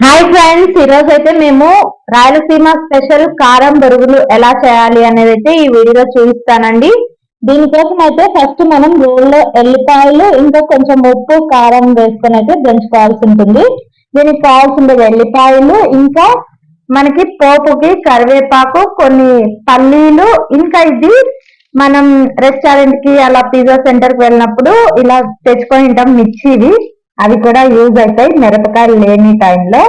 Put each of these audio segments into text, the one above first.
Hi friends ఈరోజు అయితే మేము రాయలసీమ స్పెషల్ కారం బరుగులు ఎలా చేయాలి అనేది అయితే ఈ వీడియోలో చూపిస్తానండి. దీనికోసం అయితే ఫస్ట్ మనం రోల్లో ఎల్లిపాయలు ఇంకా కొంచెం ఉప్పు కారం వేసుకొని అయితే దంచుకోవాల్సి ఉంటుంది. దీనికి కావాల్సిన ఎల్లిపాయలు ఇంకా మనకి పోపుకి కరివేపాకు కొన్ని పల్లీలు ఇంకా ఇది మనం రెస్టారెంట్కి అలా పిజ్జా సెంటర్కి వెళ్ళినప్పుడు ఇలా తెచ్చుకొని ఉంటాం మిర్చివి అవి కూడా యూజ్ అవుతాయి మిరపకాయలు లేని టైంలో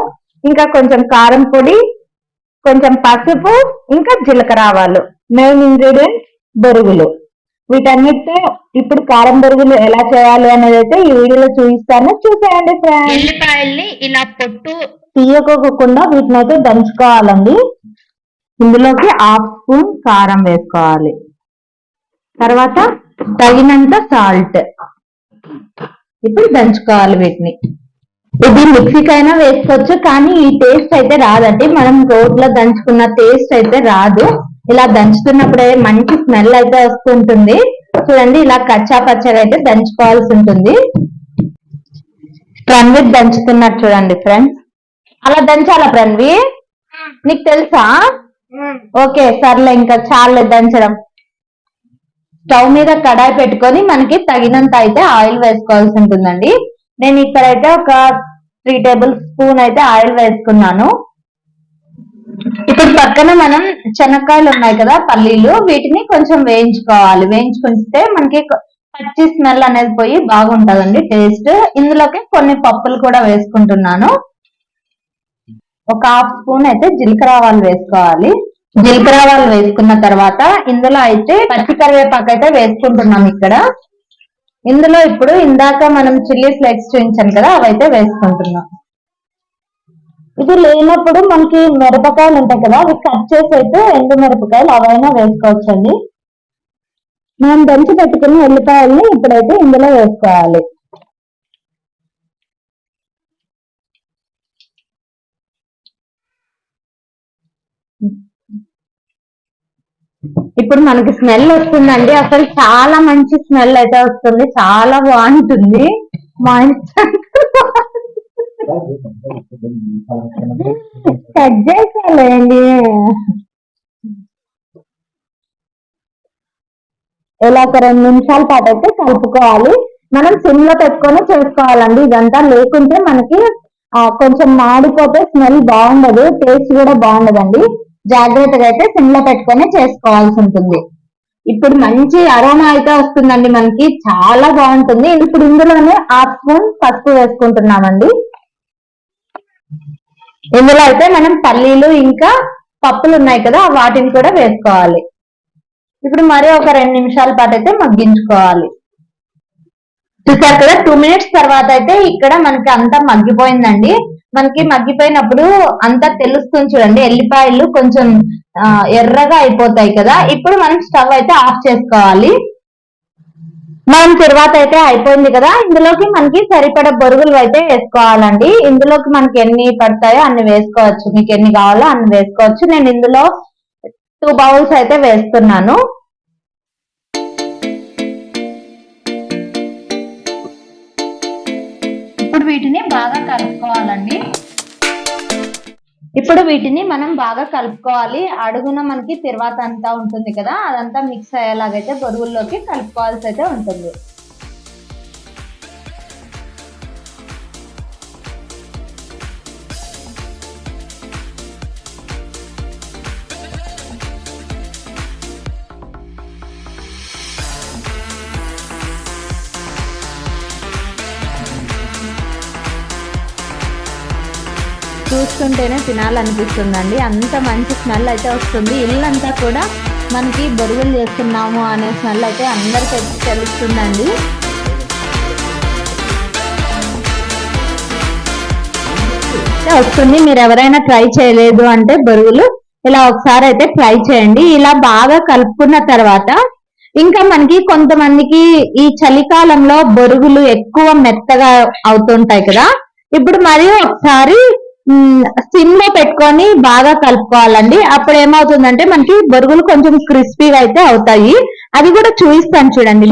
ఇంకా కొంచెం కారం పొడి కొంచెం పసుపు ఇంకా జీలకర్ర ఆవాలు. మెయిన్ ఇంగ్రీడియంట్ బొరుగులు. వీటన్నిటితో ఇప్పుడు కారం బొరుగులు ఎలా చేయాలి అనేది అయితే ఈ వీడియోలో చూపిస్తాను. చూసేయండి ఫ్రెండ్స్ ఎల్లిపాయల్ని ఇలా పొట్టు తీయకోకుండా వీటిని అయితే దంచుకోవాలండి. ఇందులోకి హాఫ్ స్పూన్ కారం వేసుకోవాలి. తర్వాత తగినంత సాల్ట్ ఇప్పుడు దంచుకోవాలి వీటిని. ఇది మిక్సీకైనా వేసుకోవచ్చు కానీ ఈ టేస్ట్ అయితే రాదండి. మనం రోడ్లో దంచుకున్న టేస్ట్ అయితే రాదు. ఇలా దంచుతున్నప్పుడే మంచి స్మెల్ అయితే వస్తుంటుంది. చూడండి ఇలా కచ్చా పచ్చగా అయితే దంచుకోవాల్సి ఉంటుంది. ప్రణ్విత్ దంచుతున్నట్టు చూడండి ఫ్రెండ్స్. అలా దంచాలా ప్రణవి నీకు తెలుసా? ఓకే సర్లే ఇంకా చాలే దంచడం. స్టవ్ మీద కడాయి పెట్టుకొని మనకి తగినంత అయితే ఆయిల్ వేసుకోవాల్సి ఉంటుందండి. నేను ఇక్కడైతే ఒక త్రీ టేబుల్ స్పూన్ అయితే ఆయిల్ వేసుకున్నాను. ఇప్పుడు పక్కన మనం చెనక్కాయలు ఉన్నాయి కదా పల్లీలు వీటిని కొంచెం వేయించుకోవాలి. వేయించుకుంటే మనకి పచ్చి స్మెల్ అనేది పోయి బాగుంటుందండి టేస్ట్. ఇందులోకి కొన్ని పప్పులు కూడా వేసుకుంటున్నాను. ఒక హాఫ్ స్పూన్ అయితే జీలకర్ర ఆవాలు వేసుకోవాలి. జీలకర్రవాలు వేసుకున్న తర్వాత ఇందులో అయితే పచ్చి కరివేపాకు అయితే వేసుకుంటున్నాం ఇక్కడ. ఇందులో ఇప్పుడు ఇందాక మనం చిల్లీ ఫ్లేక్స్ చూపించాను కదా అవైతే వేసుకుంటున్నాం. ఇది లేనప్పుడు మనకి మిరపకాయలు ఉంటాయి కదా అవి కట్ చేసి అయితే ఎండు మిరపకాయలు అవైనా వేసుకోవచ్చండి. మనం దంచి పెట్టుకున్న ఉల్లిపాయల్ని ఇప్పుడైతే ఇందులో వేసుకోవాలి. ఇప్పుడు మనకి స్మెల్ వస్తుందండి. అసలు చాలా మంచి స్మెల్ అయితే వస్తుంది. చాలా బాగుంటుంది. మా కట్ చేసాలేండి ఇలా ఒక రెండు నిమిషాల పాటు అయితే కలుపుకోవాలి. మనం సిమ్లో పెట్టుకొని చేసుకోవాలండి. ఇదంతా లేకుంటే మనకి కొంచెం మాడిపోతే స్మెల్ బాగుండదు. టేస్ట్ కూడా బాగుండదండి. జాగ్రత్తగా అయితే సిమ్లో పెట్టుకొని చేసుకోవాల్సి ఉంటుంది. ఇప్పుడు మంచి అరోమా అయితే వస్తుందండి మనకి. చాలా బాగుంటుంది. ఇప్పుడు ఇందులోనే హాఫ్ స్పూన్ పసుపు వేసుకుంటున్నామండి. ఇందులో అయితే మనం పల్లీలు ఇంకా పప్పులు ఉన్నాయి కదా వాటిని కూడా వేసుకోవాలి. ఇప్పుడు మరి ఒక రెండు నిమిషాల పాటు అయితే మగ్గించుకోవాలి. చూసారు కదా టూ మినిట్స్ తర్వాత అయితే ఇక్కడ మనకి అంతా మగ్గిపోయిందండి. మనకి మగ్గిపోయినప్పుడు అంతా తెలుస్తుంది చూడండి ఎల్లిపాయలు కొంచెం ఎర్రగా అయిపోతాయి కదా. ఇప్పుడు మనం స్టవ్ అయితే ఆఫ్ చేసుకోవాలి. మనం తర్వాత అయితే అయిపోయింది కదా. ఇందులోకి మనకి సరిపడ బొరుగులు అయితే వేసుకోవాలండి. ఇందులోకి మనకి ఎన్ని పడతాయో అన్ని వేసుకోవచ్చు. మీకు ఎన్ని కావాలో అన్ని వేసుకోవచ్చు. నేను ఇందులో టూ బౌల్స్ అయితే వేస్తున్నాను. వీటిని బాగా కలుపుకోవాలండి. ఇప్పుడు వీటిని మనం బాగా కలుపుకోవాలి. అడుగున మనకి తిరువాత అంతా ఉంటుంది కదా అదంతా మిక్స్ అయ్యేలాగైతే బొరుగుల్లోకి కలుపుకోవాల్సి అయితే ఉంటుంది. చూస్తుంటేనే తినాలనిపిస్తుందండి. అంత మంచి స్మెల్ అయితే వస్తుంది. ఇల్లంతా కూడా మనకి బొరుగులు చేస్తున్నాము అనే స్మెల్ అయితే అందరికీ తెలుస్తుందండి. వస్తుంది. మీరు ఎవరైనా ట్రై చేయలేదు అంటే బొరుగులు ఇలా ఒకసారి అయితే ట్రై చేయండి. ఇలా బాగా కలుపుకున్న తర్వాత ఇంకా మనకి కొంతమందికి ఈ చలికాలంలో బొరుగులు ఎక్కువ మెత్తగా అవుతుంటాయి కదా. ఇప్పుడు మరి ఒకసారి సిమ్లో పెట్టుకొని బాగా కలుపుకోవాలండి. అప్పుడు ఏమవుతుందంటే మనకి బొరుగులు కొంచెం క్రిస్పీగా అయితే అవుతాయి. అది కూడా చూపిస్తాను చూడండి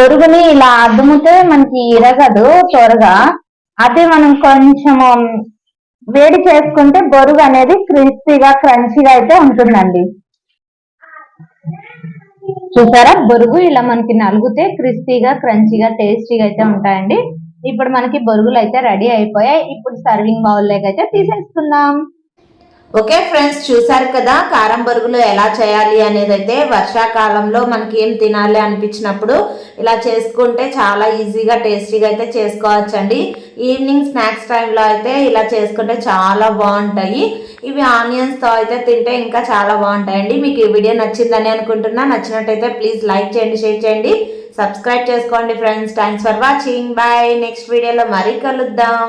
బొరుగుని ఇలా అద్దుముతే మనకి ఇరగదు త్వరగా. అదే మనం కొంచెం వేడి చేసుకుంటే బొరుగు అనేది క్రిస్పీగా క్రంచీగా అయితే ఉంటుందండి. చూసారా? బొరుగు ఇలా మనకి నలుగుతే క్రిస్పీగా క్రంచీగా టేస్టీగా అయితే ఉంటాయండి. ఇప్పుడు మనకి బొరుగులు అయితే రెడీ అయిపోయాయి. ఇప్పుడు సర్వింగ్ బౌల్లోకి అయితే తీసేసుకుందాం. ఓకే ఫ్రెండ్స్ చూసారు కదా కారం బరుగులు ఎలా చేయాలి అనేది అయితే వర్షాకాలంలో మనకి ఏం తినాలి అనిపించినప్పుడు ఇలా చేసుకుంటే చాలా ఈజీగా టేస్టీగా అయితే చేసుకోవచ్చండి. ఈవినింగ్ స్నాక్స్ టైంలో అయితే ఇలా చేసుకుంటే చాలా బాగుంటాయి. ఇవి ఆనియన్స్తో అయితే తింటే ఇంకా చాలా బాగుంటాయండి. మీకు ఈ వీడియో నచ్చిందని అనుకుంటున్నా. నచ్చినట్టయితే ప్లీజ్ లైక్ చేయండి షేర్ చేయండి. సబ్స్క్రైబ్ చేసుకోండి friends. Thanks for watching. Bye. Next వీడియోలో మరీ కలుద్దాం.